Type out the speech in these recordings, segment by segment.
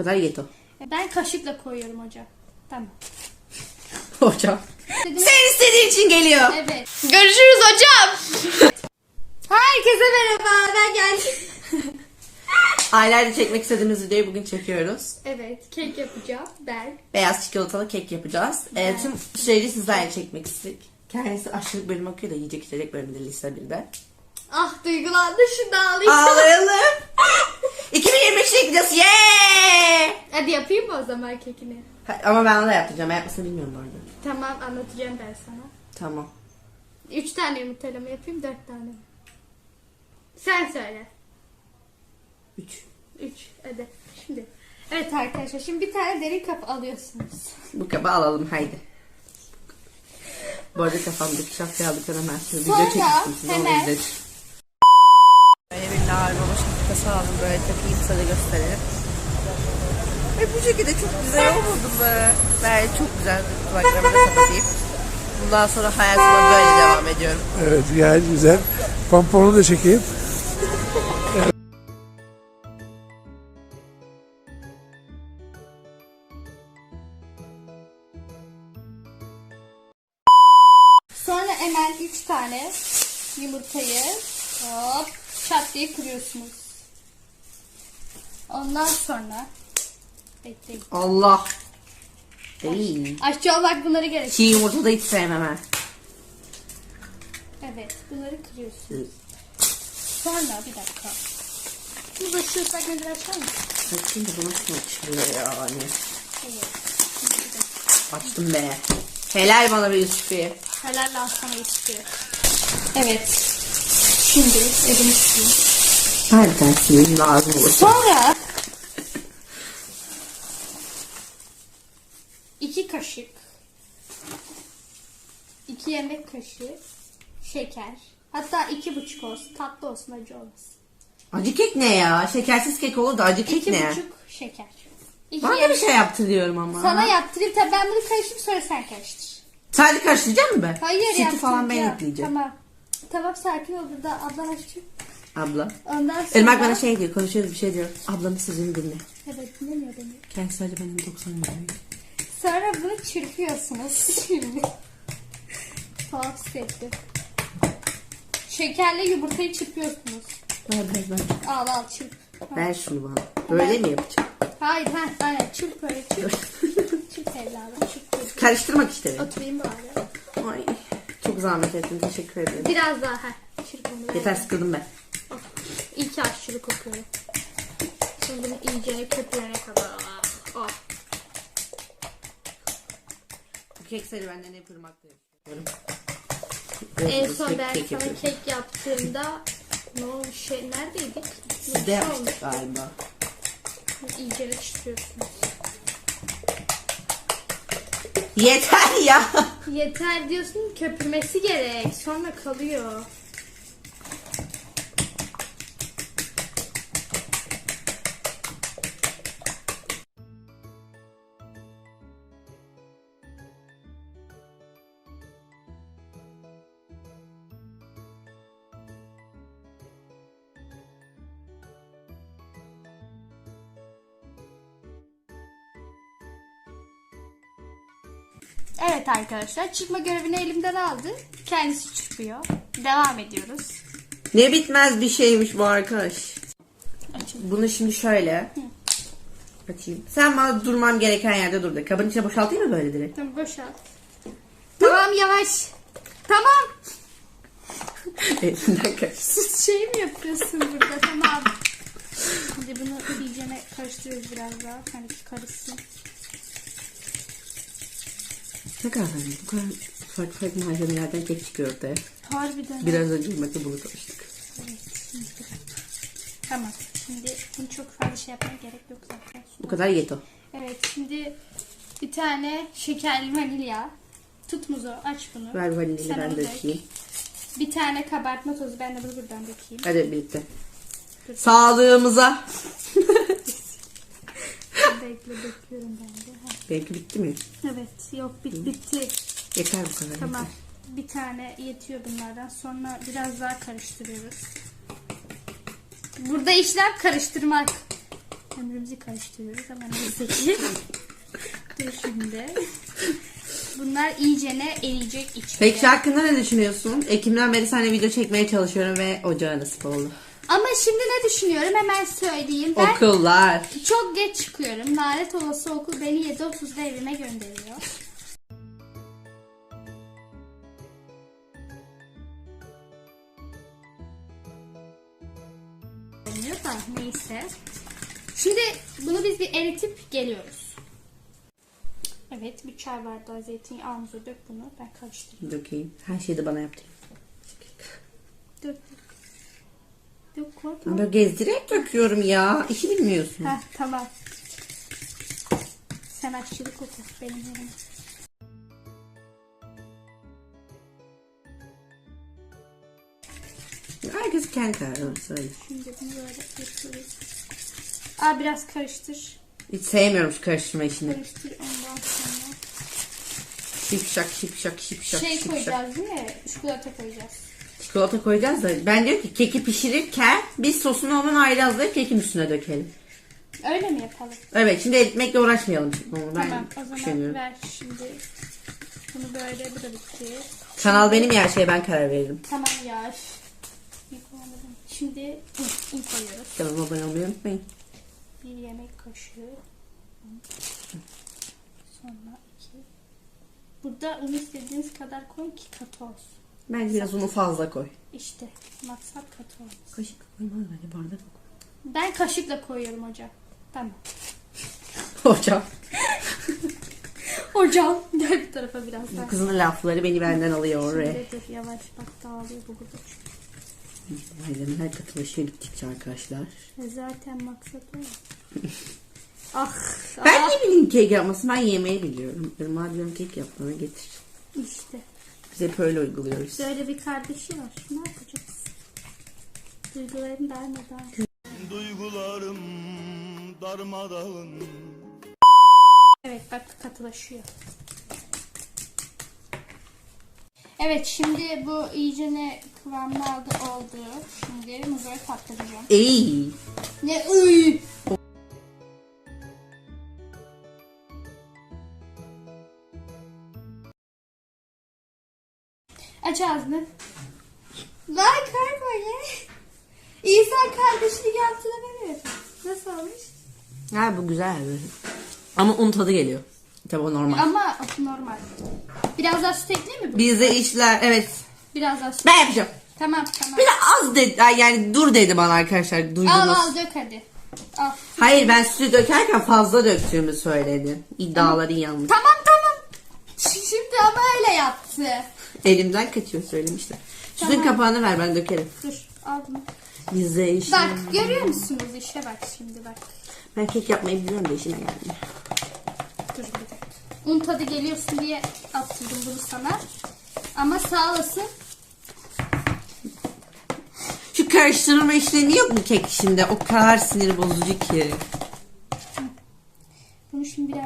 Kadar yeto. Ben kaşıkla koyuyorum hocam. Tamam. Hocam. Dedim, Sen istediğin için geliyor. evet. Görüşürüz hocam. Herkese merhaba. Ben geldim. Aylarca çekmek istediğimiz videoyu bugün çekiyoruz. Evet. Kek yapacağım. Ben. Beyaz çikolatalı kek yapacağız. Ee, tüm süreci sizlerle çekmek istedik. Kendisi aşçılık bölümü okuyor da yiyecek içecek bölümünde lise 1'de. Ah duygulandı şimdi ağlayacağım. Ağlayalım. 2023'te gideceğiz. Yeah! Hadi yapayım mı o zaman kekini? Ha, Ama ben ona yapacağım. Ben yapmasını bilmiyorum bu arada. Tamam anlatacağım ben sana. Tamam. Üç tane yumurtayla mı yapayım dört tane mi? Sen söyle. 3. Üç. Hadi. Şimdi. Evet arkadaşlar şimdi bir tane derin kap alıyorsunuz. Bu kaba alalım haydi. Bu arada kafamdaki şapkayı aldıktan hemen video Sonra çekmiştim onu hemen- izledim. Bir larva şapkası aldım böyle takayım sana göstereyim. Ve bu şekilde çok güzel olmadı mı? Ben çok güzel kulaklarımı da kapatayım. Bundan sonra hayatıma böyle devam ediyorum. Evet gayet güzel. Pomponu da çekeyim. Diye kırıyorsunuz. Ondan sonra bekleyin. Allah. Değil. Aşçı olmak bunları gerek. Çiğ yumurta da hiç sevmem ha. Evet bunları kırıyorsunuz. Sonra bir dakika. Bunu da şu mendil açar mısın? Bakayım da bu nasıl açılıyor. Evet. Şimdi bir dakika. Açtım be. Helal bana bir Yusuf'i. Helal lan sana istiyor. Evet. Şimdi elimi sileyim. Harbiden sileyim lazım olur. Sonra iki kaşık iki yemek kaşığı şeker hatta iki buçuk olsun tatlı olsun acı olmasın. Acı kek ne ya? Şekersiz kek olur da acı kek İki ne? buçuk şeker. İki Bana da yemek- bir şey yaptırıyorum ama. Sana yaptırayım tabii ben bunu karıştırıp sonra sen karıştır. Sadece karıştıracak mı be? Hayır Sütü falan ben ekleyeceğim. Tamam. Tamam sakin ol burada abla aşçı. Abla. Ondan sonra... Irmak bana şey diyor, konuşuyoruz bir şey diyor. Ablanın sözünü dinle. Evet dinlemiyor beni. Kendisi sadece benim 90 lira. Sonra bunu çırpıyorsunuz. Şimdi. Tuhaf hissettim. Şekerle yumurtayı çırpıyorsunuz. Ver ver ver. Al al çırp. Ver şunu bana. Böyle mi yapacağım? Hayır ha aynen çırp öyle çırp. çırp evladım çırp. çırp. Karıştırmak işte. Oturayım bari. Ay. Çok zahmet ettin. Teşekkür ederim. Biraz daha ha. Yeter sıkıldım ben. İyi ki aşçılık okuyorum. Şimdi bunu iyice köpürene kadar. Oh. Bu kek serüvenlerini hep ırmakta yapıyorum. En son ben Kek sana yapıyorum. kek yaptığımda ne olmuş şey neredeydik? Siz de Ne yapmıştık galiba. İyice çıkıyorsunuz. Yeter ya. Yeter diyorsun köpürmesi gerek. Sonra kalıyor. Evet arkadaşlar çıkma görevini elimden aldı. Kendisi çıkıyor. Devam ediyoruz. Ne bitmez bir şeymiş bu arkadaş. Açın. Bunu şimdi şöyle. Açayım. Sen bana durmam gereken yerde dur de. Kabın içine boşaltayım mı böyle direkt? Tamam boşalt. Tamam yavaş. Tamam. Elinden kaç. Siz şey mi yapıyorsun burada? Tamam. Şimdi bunu iyice karıştırıyoruz biraz daha. Hani karışsın. Ne kadar bu kadar farklı farklı malzemelerden kek çıkıyor ortaya. Harbiden. Biraz önce Hürmet'le bunu konuştuk. Evet. Tamam. Şimdi bunu çok fazla şey yapmaya gerek yok zaten. Bu kadar yeto. Evet şimdi bir tane şekerli vanilya. Tut muzu aç bunu. Ver Sen ben dökeyim. Bir tane kabartma tozu ben de bunu buradan dökeyim. Hadi birlikte. Sağlığımıza. Bekle döküyorum ben. Belki bitti mi? Evet yok bit bitti. Yeter bu kadar. Tamam. Yeter. Bir tane yetiyor bunlardan. Sonra biraz daha karıştırıyoruz. Burada işlem karıştırmak. ömrümüzü karıştırıyoruz ama neyse ki. Dur şimdi. Bunlar iyicene eriyecek içinde. Peki hakkında ne düşünüyorsun? Ekim'den beri seninle video çekmeye çalışıyorum ve ocağa nasip oldu. Ama şimdi ne düşünüyorum hemen söyleyeyim. Ben Okullar. çok geç çıkıyorum. Lanet olası okul beni 7.30'da evime gönderiyor. Olmuyor da neyse. Şimdi bunu biz bir eritip geliyoruz. Evet bir çay bardağı zeytinyağımızı dök bunu. Ben karıştırayım. Dökeyim. Her şeyi de bana yaptı. Dök. Dök korkma. Ben böyle gezdirerek döküyorum ya. İşi bilmiyorsun. Heh, tamam. Sen aşçılık oku benim yerime. Herkes kendi kararını söyle. Şimdi bunu böyle yapıyoruz. Aa biraz karıştır. Hiç sevmiyorum şu karıştırma işini. Karıştır ondan sonra. Şipşak şipşak şipşak Şey şipşak. koyacağız değil mi? Çikolata koyacağız. Çikolata koyacağız da ben diyorum ki keki pişirirken biz sosunu onun ayrı hazırlayıp kekin üstüne dökelim. Öyle mi yapalım? Evet şimdi eritmekle uğraşmayalım. Onu ben tamam o zaman düşünüyorum. ver şimdi. Bunu böyle bu da bitti. Kanal benim ya şeye ben karar veririm. Tamam ya. Yıkamadım. Şimdi un, un koyuyoruz. Kanalıma abone olmayı unutmayın. Bir yemek kaşığı. un. Sonra iki. Burada un istediğiniz kadar koyun ki katı olsun. Bence biraz unu fazla koy. İşte maksat katı olsun. Kaşık koyma bence bardak koy. Ben kaşıkla koyuyorum hocam. Tamam. Hocam. Hocam gel bir tarafa biraz Bu daha. kızın lafları beni benden alıyor oraya. Şimdi dur yavaş bak dağılıyor bu burada. Ailemin her katılaşıyor gittikçe arkadaşlar. E zaten maksat o. ah, Ben ah. ne bileyim kek yapmasını ben yemeği biliyorum. Irmağa diyorum kek yapmana getir. İşte Biz hep öyle uyguluyoruz. böyle bir kardeşi var. Ne yapacağız? Duygularını darmadağın. Duygularım darmadağın Evet bak katılaşıyor. Evet şimdi bu iyicene kıvamını aldı oldu. Şimdi muzları patlatacağım. İyi. Ne ıy! Aç ağzını. Lan korkma ya. İsa kardeşini yaptığına veriyorsun. Nasıl olmuş? Ha bu güzel. Ama un tadı geliyor. Tabii o normal. Ama normal. Biraz daha süt ekleyeyim mi? bu? Bizde işler evet. Biraz daha süt. Ben yapacağım. Tamam tamam. Bir de az dedi. ay Yani dur dedi bana arkadaşlar. Duydunuz. Al al dök hadi. Al. Hayır ben sütü dökerken fazla döktüğümü söyledi. İddiaları yanlış. Tamam Şimdi ama öyle yaptı. Elimden kaçıyor söylemişler. Sütün Tamam. kapağını ver ben dökerim. Dur al bunu. Bizde işler. Bak görüyor musunuz işte bak şimdi bak. Ben kek yapmayı biliyorum da işime gelmiyor. Dur bir dakika. Un tadı geliyorsun diye attırdım bunu sana. Ama sağ olasın. Şu karıştırma işlemi yok mu kek işinde? O kadar sinir bozucu ki. Bunu şimdi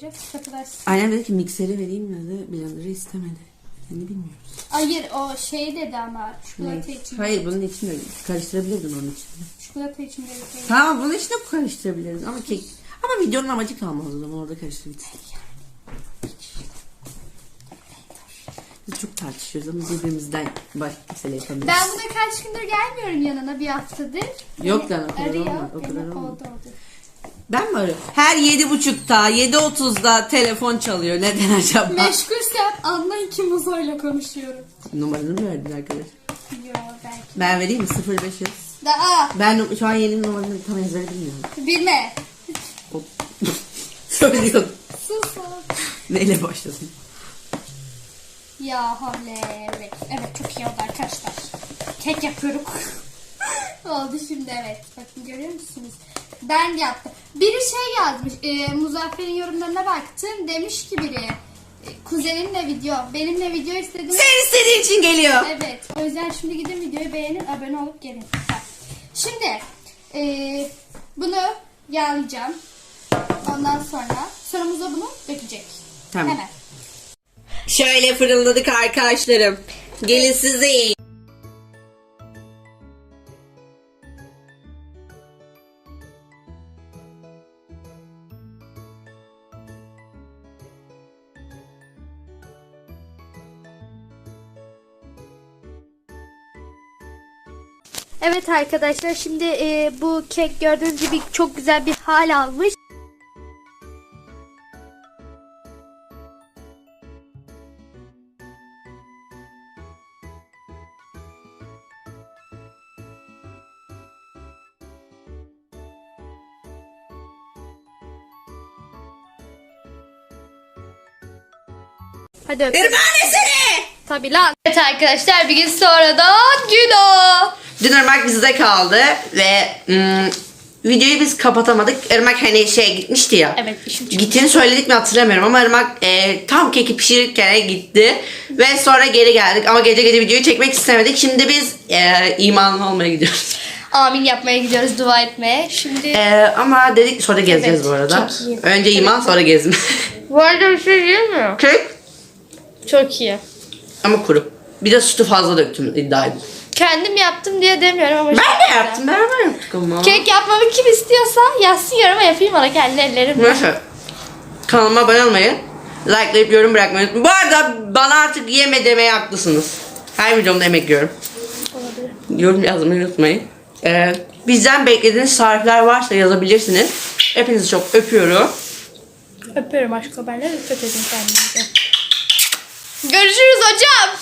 koyacağız. Katılaşsın. Annem dedi ki mikseri vereyim dedi. Blender'ı istemedi. Yani bilmiyoruz. Hayır o şey dedi ama çikolata için. Hayır bunun içinde karıştırabilirdin onun içinde. Çikolata için dedi. Evet. Tamam bunun içinde karıştırabilirdin ama kek. Ama videonun amacı kalmaz o zaman orada karıştırabilirsin. Biz çok tartışıyoruz ama birbirimizden baş mesele yapamıyoruz. Ben buna kaç gündür gelmiyorum yanına bir haftadır. Yok Beni lan, o kadar arıyor. olmadı, o kadar Beni oldu oldu. Ben mi arıyorum? Her yedi buçukta, yedi otuzda telefon çalıyor. Neden acaba? Meşgulsem anlayın ki Muzo'yla konuşuyorum. Numaranı mı verdin arkadaş? Yo belki. Ben vereyim mi? 0500. Daha Ben şu an yeni numaranı tam ezbere bilmiyorum. bilme. Söylüyorum. Sus. Neyle başlasın? Ya havle. Evet. evet çok iyi oldu arkadaşlar. Kek yapıyoruz. oldu şimdi evet. Bakın görüyor musunuz? Ben yaptım. Biri şey yazmış. E, Muzaffer'in yorumlarına baktım. Demiş ki biri. e, kuzenimle video. Benimle video istedim. Sen istediğin için geliyor. Evet. O yüzden şimdi gidin videoyu beğenin, abone olup gelin. Şimdi eee, bunu yağlayacağım. Ondan sonra sonra muza bunu dökecek. Tamam. Hemen. Şöyle fırınladık arkadaşlarım. Gelin size yiyin. Evet arkadaşlar şimdi e, bu kek gördüğünüz gibi çok güzel bir hal almış. Hadi öpeyim. Tabii lan. Evet arkadaşlar bir gün sonra da Gülo. Dün Irmak bizde kaldı ve ım, videoyu biz kapatamadık. Irmak hani şey gitmişti ya. Evet işim çıktı. Gittiğini söyledik mi hatırlamıyorum ama Irmak e, tam keki pişirirken gitti. Ve sonra geri geldik ama gece gece videoyu çekmek istemedik. Şimdi biz e, imanlı olmaya gidiyoruz. Amin yapmaya gidiyoruz dua etmeye. Şimdi E, ama dedik sonra gezeceğiz Evet, bu arada. çok iyi. Önce iman sonra gezme. bu arada bir şey değil mi? Kek Çok iyi. ama kuru. Bir de sütü fazla döktüm iddiaydım. Kendim yaptım diye demiyorum ama Ben de güzel. yaptım beraber yaptık ama. Kek yapmamı kim istiyorsa yazsın yoruma yapayım ona kendi ellerimle. Neyse. Kanalıma abone olmayı, likelayıp yorum bırakmayı unutmayın. Bu arada bana artık yeme demeye haklısınız. Her videomda yemek yiyorum. Yorum yazmayı unutmayın. Ee, bizden beklediğiniz tarifler varsa yazabilirsiniz. Hepinizi çok öpüyorum. Öpüyorum aşk haberler. Dikkat edin kendinize. Görüşürüz hocam.